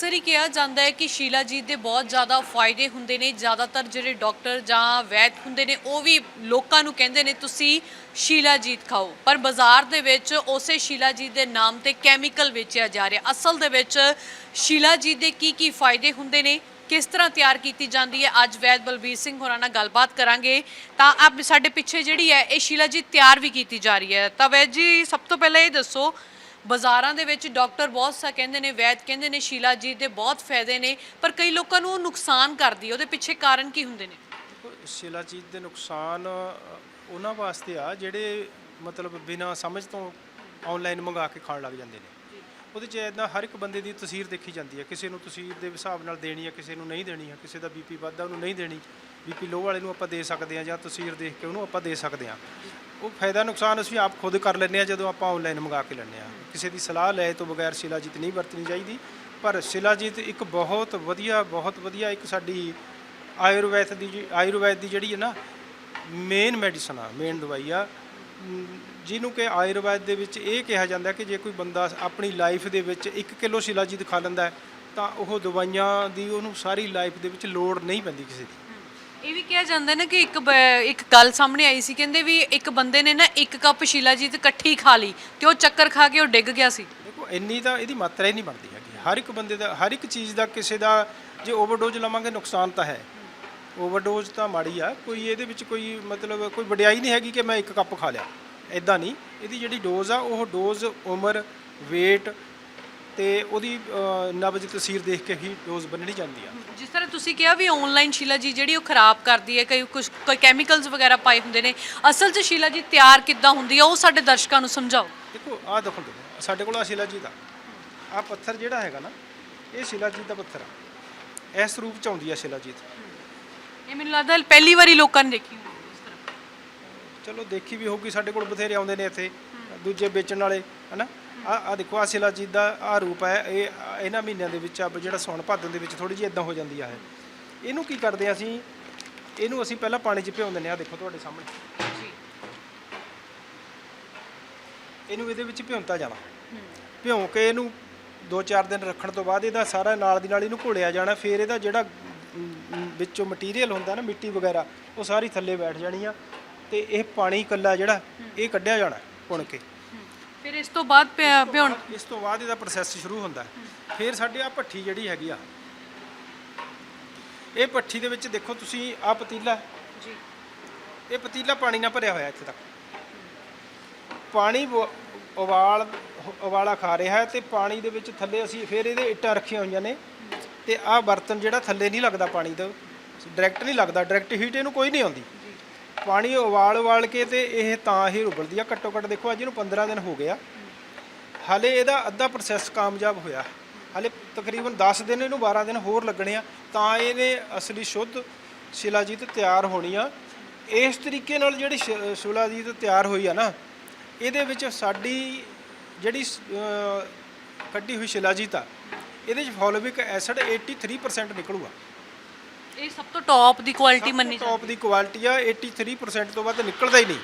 ਅਕਸਰ ਹੀ ਕਿਹਾ ਜਾਂਦਾ ਹੈ ਕਿ ਸ਼ੀਲਾਜੀਤ ਦੇ ਬਹੁਤ ਜ਼ਿਆਦਾ ਫਾਇਦੇ ਹੁੰਦੇ ਨੇ, ਜ਼ਿਆਦਾਤਰ ਜਿਹੜੇ ਡਾਕਟਰ ਜਾਂ ਵੈਦ ਹੁੰਦੇ ਨੇ, ਉਹ ਵੀ ਲੋਕਾਂ ਨੂੰ ਕਹਿੰਦੇ ਨੇ, ਤੁਸੀਂ ਸ਼ੀਲਾਜੀਤ ਖਾਓ। ਪਰ ਬਾਜ਼ਾਰ ਦੇ ਵਿੱਚ ਉਸੇ ਸ਼ੀਲਾਜੀਤ ਦੇ ਨਾਮ ਤੇ ਕੈਮੀਕਲ ਵੇਚਿਆ ਜਾ ਰਿਹਾ। ਅਸਲ ਦੇ ਵਿੱਚ ਸ਼ੀਲਾਜੀਤ ਦੇ ਕੀ ਕੀ ਫਾਇਦੇ ਹੁੰਦੇ ਨੇ, ਕਿਸ ਤਰ੍ਹਾਂ ਤਿਆਰ ਕੀਤੀ ਜਾਂਦੀ ਹੈ, ਅੱਜ ਵੈਦ ਬਲਬੀਰ ਸਿੰਘ ਹੋਰਾਂ ਨਾਲ ਗੱਲਬਾਤ ਕਰਾਂਗੇ। ਤਾਂ ਆਪ ਸਾਡੇ ਪਿੱਛੇ ਜਿਹੜੀ ਹੈ, ਇਹ ਸ਼ੀਲਾਜੀਤ ਤਿਆਰ ਵੀ ਕੀਤੀ ਜਾ ਰਹੀ ਹੈ। ਤਾਂ ਵੈਦ ਜੀ, ਸਭ ਤੋਂ ਪਹਿਲਾਂ ਇਹ ਦੱਸੋ ਬਾਜ਼ਾਰਾਂ ਦੇ ਵਿੱਚ ਡਾਕਟਰ ਬਹੁਤ ਸਾ ਕਹਿੰਦੇ ਨੇ ਵੈਦ ਕਹਿੰਦੇ ਨੇ ਸ਼ੀਲਾਜੀਤ ਦੇ ਬਹੁਤ ਫਾਇਦੇ ਨੇ ਪਰ ਕਈ ਲੋਕਾਂ ਨੂੰ ਉਹ ਨੁਕਸਾਨ ਕਰਦੀ ਉਹਦੇ ਪਿੱਛੇ ਕਾਰਨ ਕੀ ਹੁੰਦੇ ਨੇ? ਦੇਖੋ ਸ਼ਿਲਾਜੀਤ ਦੇ ਨੁਕਸਾਨ ਉਹਨਾਂ ਵਾਸਤੇ ਆ ਜਿਹੜੇ ਮਤਲਬ ਬਿਨਾਂ ਸਮਝ ਤੋਂ ਆਨਲਾਈਨ ਮੰਗਾ ਕੇ ਖਾਣ ਲੱਗ ਜਾਂਦੇ ਨੇ। ਉਹਦੇ 'ਚ ਇਦਾਂ ਹਰ ਇੱਕ ਬੰਦੇ ਦੀ ਤਸਵੀਰ ਦੇਖੀ ਜਾਂਦੀ ਹੈ। ਕਿਸੇ ਨੂੰ ਤਸਵੀਰ ਦੇ ਹਿਸਾਬ ਨਾਲ ਦੇਣੀ ਹੈ ਕਿਸੇ ਨੂੰ ਨਹੀਂ ਦੇਣੀ ਹੈ ਕਿਸੇ ਦਾ ਬੀਪੀ ਵੱਧਦਾ ਉਹਨੂੰ ਨਹੀਂ ਦੇਣੀ। ਬੀਪੀ ਲੋ ਵਾਲੇ ਨੂੰ ਆਪਾਂ ਦੇ ਸਕਦੇ ਹਾਂ ਜਾਂ ਤਸਵੀਰ ਦੇਖ ਕੇ ਉਹਨੂੰ ਆਪਾਂ ਦੇ ਸਕਦੇ ਹਾਂ। ਉਹ ਫਾਇਦਾ ਨੁਕਸਾਨ ਅਸੀਂ ਆਪ ਖੁਦ ਕਰ ਲੈਂਦੇ ਹਾਂ, ਜਦੋਂ ਆਪਾਂ ਆਨਲਾਈਨ ਮੰਗਾ ਕੇ ਲੈਂਦੇ ਹਾਂ। ਕਿਸੇ ਦੀ ਸਲਾਹ ਲੈ ਤੋਂ ਬਗੈਰ ਸ਼ਿਲਾਜੀਤ ਨਹੀਂ ਵਰਤਣੀ ਚਾਹੀਦੀ। ਪਰ ਸ਼ਿਲਾਜੀਤ ਇੱਕ ਬਹੁਤ ਵਧੀਆ ਬਹੁਤ ਵਧੀਆ ਇੱਕ ਸਾਡੀ ਆਯੁਰਵੈਦ ਦੀ ਜੀ- ਆਯੁਰਵੈਦ ਦੀ ਜਿਹੜੀ ਹੈ ਨਾ ਮੇਨ ਮੈਡੀਸਨ ਆ ਮੇਨ ਦਵਾਈ ਆ। ਜਿਹਨੂੰ ਕਿ ਆਯੁਰਵੈਦ ਦੇ ਵਿੱਚ ਇਹ ਕਿਹਾ ਜਾਂਦਾ ਕਿ ਜੇ ਕੋਈ ਬੰਦਾ ਆਪਣੀ ਲਾਈਫ ਦੇ ਵਿੱਚ 1 ਕਿਲੋ ਸ਼ਿਲਾਜੀਤ ਖਾ ਲੈਂਦਾ ਤਾਂ ਉਹ ਦਵਾਈਆਂ ਦੀ ਉਹਨੂੰ ਸਾਰੀ ਲਾਈਫ ਦੇ ਵਿੱਚ ਲੋੜ ਨਹੀਂ ਪੈਂਦੀ ਕਿਸੇ ਦੀ। ਇਹ ਵੀ ਕਿਹਾ ਜਾਂਦਾ ਨਾ ਕਿ ਇੱਕ ਬ- ਇੱਕ ਗੱਲ ਸਾਹਮਣੇ ਆਈ ਸੀ, ਕਹਿੰਦੇ ਵੀ ਇੱਕ ਬੰਦੇ ਨੇ ਨਾ ਇੱਕ ਕੱਪ ਸ਼ੀਲਾਜੀਤ ਇਕੱਠੀ ਖਾ ਲਈ ਤੇ ਉਹ ਚੱਕਰ ਖਾ ਕੇ ਉਹ ਡਿੱਗ ਗਿਆ ਸੀ। ਦੇਖੋ, ਇੰਨੀ ਤਾਂ ਇਹਦੀ ਮਾਤਰਾ ਹੀ ਨਹੀਂ ਬਣਦੀ ਹੈਗੀ। ਹਰ ਇੱਕ ਬੰਦੇ ਦਾ, ਹਰ ਇੱਕ ਚੀਜ਼ ਦਾ ਕਿਸੇ ਦਾ ਜੇ ਓਵਰਡੋਜ਼ ਲਵਾਂਗੇ, ਨੁਕਸਾਨ ਤਾਂ ਹੈ। ਓਵਰਡੋਜ਼ ਤਾਂ ਮਾੜੀ ਆ। ਕੋਈ ਇਹਦੇ ਵਿੱਚ ਕੋਈ ਮਤਲਬ ਕੋਈ ਵਡਿਆਈ ਨਹੀਂ ਹੈਗੀ ਕਿ ਮੈਂ ਇੱਕ ਕੱਪ ਖਾ ਲਿਆ। ਇਦਾਂ ਨਹੀਂ। ਇਹਦੀ ਜਿਹੜੀ ਡੋਜ਼ ਆ, ਉਹ ਡੋਜ਼, ਉਮਰ, weight ਤੇ ਉਹਦੀ ਅ, ਨਬਜ਼ ਤਸਵੀਰ ਦੇਖ ਕੇ ਹੀ ਡੋਜ਼ ਬੰਨਣੀ ਜਾਂਦੀ ਆ। ਜਿਸ ਤਰ੍ਹਾਂ ਤੁਸੀਂ ਕਿਹਾ ਵੀ ਆਨਲਾਈਨ ਸ਼ੀਲਾਜੀ ਜਿਹੜੀ ਉਹ ਖਰਾਬ ਕਰਦੀ ਹੈ ਕਈ ਕੁਝ ਕੋਈ ਕੈਮੀਕਲਸ ਵਗੈਰਾ ਪਾਏ ਹੁੰਦੇ ਨੇ ਅਸਲ 'ਚ ਸ਼ੀਲਾਜੀ ਤਿਆਰ ਕਿੱਦਾਂ ਹੁੰਦੀ ਹੈ ਉਹ ਸਾਡੇ ਦਰਸ਼ਕਾਂ ਨੂੰ ਸਮਝਾਓ। ਦੇਖੋ ਆਹ ਦੇਖੋ ਦੇਖੋ, ਸਾਡੇ ਕੋਲ ਆ ਸ਼ਿਲਾਜੀਤ ਆ ਆ ਪੱਥਰ ਜਿਹੜਾ ਹੈਗਾ ਨਾ ਇਹ ਸ਼ਿਲਾਜੀਤ ਦਾ ਪੱਥਰ ਆ। ਇਸ ਰੂਪ ਚ ਆਉਂਦੀ ਆ ਸ਼ਿਲਾਜੀਤ ਇਹ ਮੈਨੂੰ ਲੱਗਦਾ ਪਹਿਲੀ ਵਾਰੀ ਲੋਕਾਂ ਨੇ ਦੇਖੀ ਹੋਣੀ ਇਸ ਤਰ੍ਹਾਂ। ਚਲੋ ਦੇਖੀ ਵੀ ਹੋਊਗੀ ਸਾਡੇ ਕੋਲ ਬਥੇਰੇ ਆਉਂਦੇ ਨੇ ਇੱਥੇ ਦੂਜੇ ਵੇਚਣ ਵਾਲੇ ਹਨਾ? ਆ ਆ ਦੇਖੋ ਆ ਸ਼ਿਲਾਜੀਤ ਦਾ ਆ ਰੂਪ ਹੈ ਇਹ ਇਹਨਾਂ ਮਹੀਨਿਆਂ ਦੇ ਵਿੱਚ ਆ ਜਿਹੜਾ ਸੌਣ ਭਾਦਨ ਦੇ ਵਿੱਚ ਥੋੜੀ ਜਿਹੀ ਇਦਾਂ ਹੋ ਜਾਂਦੀ ਆ ਇਹ। ਇਹਨੂੰ ਕੀ ਕਰਦੇ ਆ ਅਸੀਂ? ਇਹਨੂੰ ਅਸੀਂ ਪਹਿਲਾਂ ਪਾਣੀ 'ਚ ਭਿਉਂ ਦਿੰਦੇ ਆ ਦੇਖੋ ਤੁਹਾਡੇ ਸਾਹਮਣੇ। ਇਹਨੂੰ ਇਹਦੇ ਵਿੱਚ ਭਿਉਂਤਾ ਜਾਣਾ। ਭਿਉਂ ਕੇ ਇਹਨੂੰ 2-4 ਦਿਨ ਰੱਖਣ ਤੋਂ ਬਾਅਦ ਇਹਦਾ ਸਾਰਾ ਨਾਲ ਦੀ ਨਾਲ ਇਹਨੂੰ ਘੋਲਿਆ ਜਾਣਾ ਫਿਰ ਇਹਦਾ ਜਿਹੜਾ ਵਿੱਚੋਂ ਮਟੀਰੀਅਲ ਹੁੰਦਾ ਨਾ ਮਿੱਟੀ ਵਗੈਰਾ ਉਹ ਸਾਰੀ ਥੱਲੇ ਬੈਠ ਜਾਣੀ ਆ ਤੇ ਇਹ ਪਾਣੀ ਇਕੱਲਾ ਜਿਹੜਾ ਇਹ ਕੱਢਿਆ ਜਾਣਾ ਪੁਣ ਕੇ। ਫਿਰ ਇਸ ਤੋਂ ਬਾਅਦ ਭਿਉਣ ਇਸ ਤੋਂ ਬਾਅਦ ਇਹਦਾ ਪ੍ਰੋਸੈਸ ਸ਼ੁਰੂ ਹੁੰਦਾ ਹੈ। ਫਿਰ ਸਾਡੇ ਆ ਭੱਠੀ ਜਿਹੜੀ ਹੈਗੀ ਆ ਇਹ ਭੱਠੀ ਦੇ ਵਿੱਚ ਦੇਖੋ ਤੁਸੀਂ ਆ ਪਤੀਲਾ ਹੈ। ਜੀ ਇਹ ਪਤੀਲਾ ਪਾਣੀ ਨਾਲ ਭਰਿਆ ਹੋਇਆ ਇੱਥੇ ਤੱਕ ਪਾਣੀ ਬ- ਉਬਾਲ ਉਬਾਲਾ ਖਾ ਰਿਹਾ ਹੈ ਤੇ ਪਾਣੀ ਦੇ ਵਿੱਚ ਥੱਲੇ ਅਸੀਂ ਫਿਰ ਇਹਦੇ ਇੱਟਾਂ ਰੱਖੀਆਂ ਹੋਈਆਂ ਨੇ ਤੇ ਆਹ ਬਰਤਨ ਜਿਹੜਾ ਥੱਲੇ ਨਹੀਂ ਲੱਗਦਾ ਪਾਣੀ ਦਾ ਡਾਇਰੈਕਟ ਨਹੀਂ ਲੱਗਦਾ ਡਾਇਰੈਕਟ ਹੀਟ ਇਹਨੂੰ ਕੋਈ ਨਹੀਂ ਆਉਂਦੀ ਪਾਣੀ ਉਬਾਲ ਉਬਾਲ ਕੇ ਤੇ ਇਹ ਤਾਂ ਹੀ ਉਬਲਦੀ ਆ। ਘੱਟੋ ਘੱਟ ਦੇਖੋ, ਅੱਜ ਇਹਨੂੰ 15 ਦਿਨ ਹੋ ਗਿਆ। ਹਾਲੇ ਇਹਦਾ ਅੱਧਾ ਪ੍ਰੋਸੈਸ ਕਾਮਯਾਬ ਹੋਇਆ। ਹਾਲੇ ਤਕਰੀਬਨ 10 ਦਿਨ ਇਹਨੂੰ 12 ਦਿਨ ਹੋਰ ਲੱਗਣੇ ਆ। ਤਾਂ ਇਹਨੇ ਅਸਲੀ ਸ਼ੁੱਧ ਸ਼ਿਲਾਜੀਤ ਤਿਆਰ ਹੋਣੀ ਆ। ਇਸ ਤਰੀਕੇ ਨਾਲ ਜਿਹੜੀ ਸ਼ਿ- ਸ਼ਿਲਾਜੀਤ ਤਿਆਰ ਹੋਈ ਆ ਨਾ, ਇਹਦੇ ਵਿੱਚ ਸਾਡੀ ਜਿਹੜੀ ਕੱਢੀ ਹੋਈ ਸ਼ਿਲਾਜੀਤ ਆ, ਇਹਦੇ ਵਿੱਚ ਫੋਲੋਵਿਕ ਐਸਿਡ 83% ਨਿਕਲੂਗਾ। ਇਹ ਸਭ ਤੋਂ ਟੌਪ ਦੀ ਕੁਆਲਿਟੀ ਮੰਨੀ ਜਾਂਦੀ ਟੌਪ ਦੀ ਕੁਆਲਿਟੀ ਆ 83% ਤੋਂ ਵੱਧ ਨਿਕਲਦਾ ਹੀ ਨਹੀਂ।